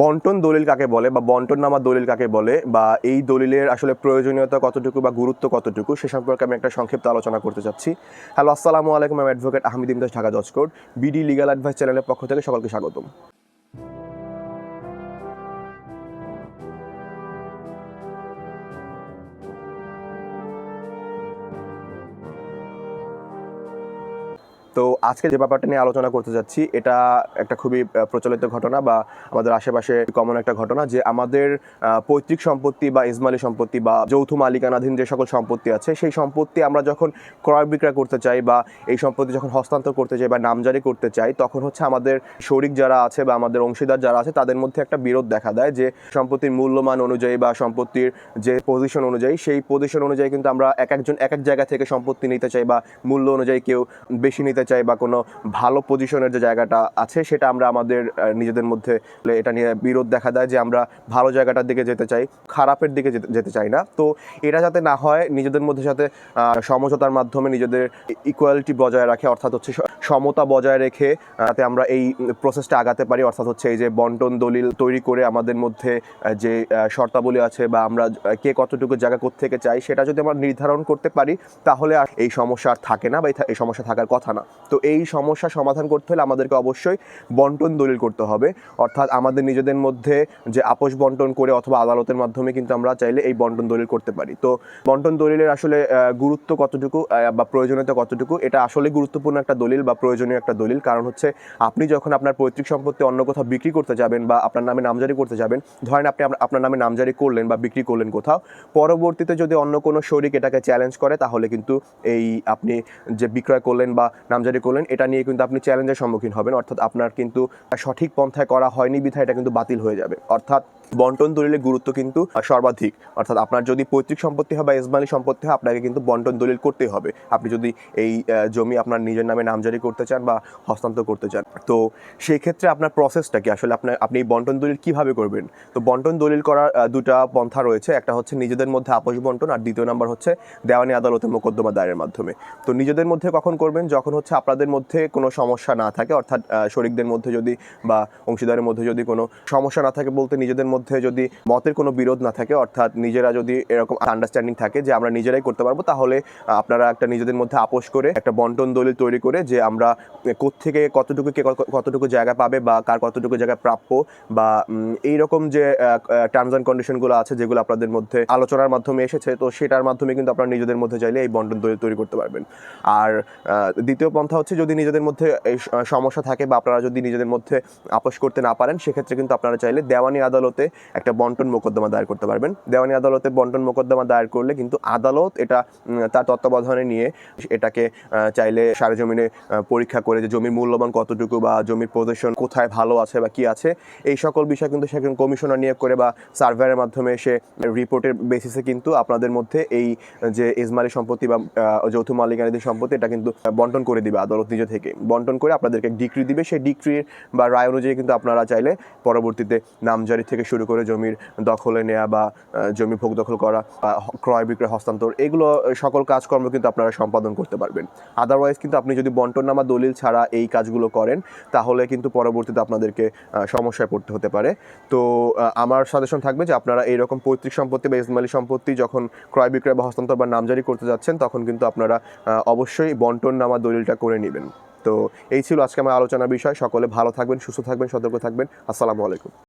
বন্টন দলিল কাকে বলে বা বন্টন নামা দলিল কাকে বলে বা এই দলিলের আসলে প্রয়োজনীয়তা কতটুকু বা গুরুত্ব কতটুকু সে সম্পর্কে আমি একটা সংক্ষিপ্ত আলোচনা করতে চাচ্ছি। হ্যালো, আসসালামু আলাইকুম, আমি অ্যাডভোকেট আহমেদ ইমদাস ঢাকা জজ কোর্ট বিডি লিগাল অ্যাডভাইস চ্যানেলের পক্ষ থেকে সকলকে স্বাগতম। তো আজকে যে ব্যাপারটা নিয়ে আলোচনা করতে যাচ্ছি, এটা একটা খুবই প্রচলিত ঘটনা বা আমাদের আশেপাশে কমন একটা ঘটনা যে আমাদের পৈতৃক সম্পত্তি বা ইসমালি সম্পত্তি বা যৌথ মালিকানাধীন যে সকল সম্পত্তি আছে, সেই সম্পত্তি আমরা যখন ক্রয় বিক্রয় করতে চাই বা এই সম্পত্তি যখন হস্তান্তর করতে চাই বা নামজারি করতে চাই, তখন হচ্ছে আমাদের শরিক যারা আছে বা আমাদের অংশীদার যারা আছে, তাদের মধ্যে একটা বিরোধ দেখা দেয় যে সম্পত্তির মূল্যমান অনুযায়ী বা সম্পত্তির যে পজিশন অনুযায়ী, সেই পজিশন অনুযায়ী কিন্তু আমরা এক একজন এক এক জায়গা থেকে সম্পত্তি নিতে চাই বা মূল্য অনুযায়ী কেউ বেশি নিতে চাই বা কোনো ভালো পজিশনের যে জায়গাটা আছে, সেটা আমরা আমাদের নিজেদের মধ্যে এটা নিয়ে বিরোধ দেখা দেয় যে আমরা ভালো জায়গাটার দিকে যেতে চাই, খারাপের দিকে যেতে- চাই না। তো এটা যাতে না হয়, নিজেদের মধ্যে সাথে সমঝোতার মাধ্যমে নিজেদের ইকুয়ালিটি বজায় রাখে, অর্থাৎ হচ্ছে সমতা বজায় রেখে যাতে আমরা এই প্রসেসটা আগাতে পারি, অর্থাৎ হচ্ছে এই যে বন্টন দলিল তৈরি করে আমাদের মধ্যে যে শর্তাবলী আছে বা আমরা কে কতটুকু জায়গা থেকে চাই, সেটা যদি আমরা নির্ধারণ করতে পারি, তাহলে আর এই সমস্যা আর থাকে না বা এই সমস্যা থাকার কথা না। তো এই সমস্যা সমাধান করতে হলে আমাদেরকে অবশ্যই বন্টন দলিল করতে হবে। অর্থাৎ আমাদের নিজেদের মধ্যে যে আপোষ বন্টন করে অথবা আদালতের মাধ্যমে কিন্তু আমরা চাইলে এই বন্টন দলিল করতে পারি। তো বন্টন দলিলের আসলে গুরুত্ব কতটুকু বা প্রয়োজনীয়তা কতটুকু, এটা আসলে গুরুত্বপূর্ণ একটা দলিল বা প্রয়োজনীয় একটা দলিল। কারণ হচ্ছে, আপনি যখন আপনার পৈতৃক সম্পত্তি অন্য কোথাও বিক্রি করতে যাবেন বা আপনার নামে নামজারি করতে যাবেন, ধরেন আপনি আপনার- নামে নামজারি করলেন বা বিক্রি করলেন কোথাও, পরবর্তীতে যদি অন্য কোনো শরিক এটাকে চ্যালেঞ্জ করে, তাহলে কিন্তু এই আপনি যে বিক্রয় করলেন বা নামজারি করলেন, এটা নিয়ে কিন্তু আপনি চ্যালেঞ্জের সম্মুখীন হবেন। অর্থাৎ আপনার কিন্তু সঠিক পন্থায় করা হয়নি বিধায় এটা কিন্তু বাতিল হয়ে যাবে। অর্থাৎ বন্টন দলিলের গুরুত্ব কিন্তু সর্বাধিক। অর্থাৎ আপনার যদি পৈতৃক সম্পত্তি হয় বা ইসমালি সম্পত্তি হয়, আপনাকে কিন্তু বন্টন দলিল করতেই হবে। আপনি যদি এই জমি আপনার নিজের নামে নামজারি করতে চান বা হস্তান্তর করতে চান। তো সেই ক্ষেত্রে আপনার প্রসেসটা কি? আসলে আপনার, আপনি এই বন্টন দলিল কীভাবে করবেন? তো বন্টন দলিল করার দুটা পন্থা রয়েছে। একটা হচ্ছে নিজেদের মধ্যে আপোষ বন্টন, আর দ্বিতীয় নাম্বার হচ্ছে দেওয়ানি আদালতে মোকদ্দমা দায়ের মাধ্যমে। তো নিজেদের মধ্যে কখন করবেন? যখন হচ্ছে আপনাদের মধ্যে কোনো সমস্যা না থাকে, অর্থাৎ শরিকদের মধ্যে যদি বা অংশীদারের মধ্যে যদি কোনো সমস্যা না থাকে বলতে নিজেদের মধ্যে যদি মতের কোনো বিরোধ না থাকে অর্থাৎ নিজেরা যদি এরকম আন্ডারস্ট্যান্ডিং থাকে যে আমরা নিজেরাই করতে পারব তাহলে আপনারা একটা নিজেদের মধ্যে আপোষ করে একটা বন্টন দলিল তৈরি করে যে আমরা কোত্থেকে কতটুকু কে কতটুকু জায়গা পাবে বা কার কতটুকু জায়গা প্রাপ্য বা উম, এইরকম যে টার্মস অ্যান্ড কন্ডিশনগুলো আছে যেগুলো আপনাদের মধ্যে আলোচনার মাধ্যমে এসেছে তো সেটার মাধ্যমে কিন্তু আপনারা নিজেদের মধ্যে চাইলে এই বন্টন দলিল তৈরি করতে পারবেন। আর দ্বিতীয় পন্থা হচ্ছে যদি নিজেদের মধ্যে এই সমস্যা থাকে বা আপনারা যদি নিজেদের মধ্যে আপোষ করতে না পারেন সেক্ষেত্রে কিন্তু আপনারা চাইলে দেওয়ানি আদালতে একটা বন্টন মোকদ্দমা দায়ের করতে পারবেন। দেওয়ানি আদালতে বন্টন মোকদ্দমা দায়ের করলে কিন্তু আদালত এটা তার তত্ত্বাবধানে নিয়ে এটাকে চাইলে সারে জমিনে পরীক্ষা করে যে জমির মূল্যবান কতটুকু বা জমির পজিশন কোথায় ভালো আছে বা কি আছে। এই সকল বিষয় কিন্তু সেখানে কমিশনার নিয়োগ করে বা সার্ভেয়ারের মাধ্যমে এসে রিপোর্টের বেসিসে কিন্তু আপনাদের মধ্যে এই, যে ইজমালি সম্পত্তি বা যৌথ মালিকানাধীন সম্পত্তি এটা কিন্তু বন্টন করে দিবে আদালত নিজে থেকে। বন্টন করে আপনাদেরকে ডিক্রি দিবে। সেই ডিক্রির বা রায় অনুযায়ী কিন্তু আপনারা চাইলে পরবর্তীতে নামজারি থেকে শুরু করে জমির দখলে নেওয়া বা জমি ভোগ দখল করা ক্রয় বিক্রয় হস্তান্তর, এগুলো সকল কাজকর্ম কিন্তু আপনারা সম্পাদন করতে পারবেন। আদারওয়াইজ কিন্তু আপনি যদি বন্টননামা দলিল ছাড়া এই কাজগুলো করেন, তাহলে কিন্তু পরবর্তীতে আপনাদেরকে সমস্যায় পড়তে হতে পারে। তো আমার সাজেশন থাকবে যে আপনারা এইরকম পৈতৃক সম্পত্তি বা ইসমালি সম্পত্তি যখন ক্রয় বিক্রয় বা হস্তান্তর বা নামজারি করতে যাচ্ছেন, তখন কিন্তু আপনারা অবশ্যই বন্টন নামা দলিলটা করে নেবেন। তো, এই ছিল আজকে আমার আলোচনার বিষয়। সকলে ভালো থাকবেন, সুস্থ থাকবেন, সতর্ক থাকবেন। আসসালামু আলাইকুম।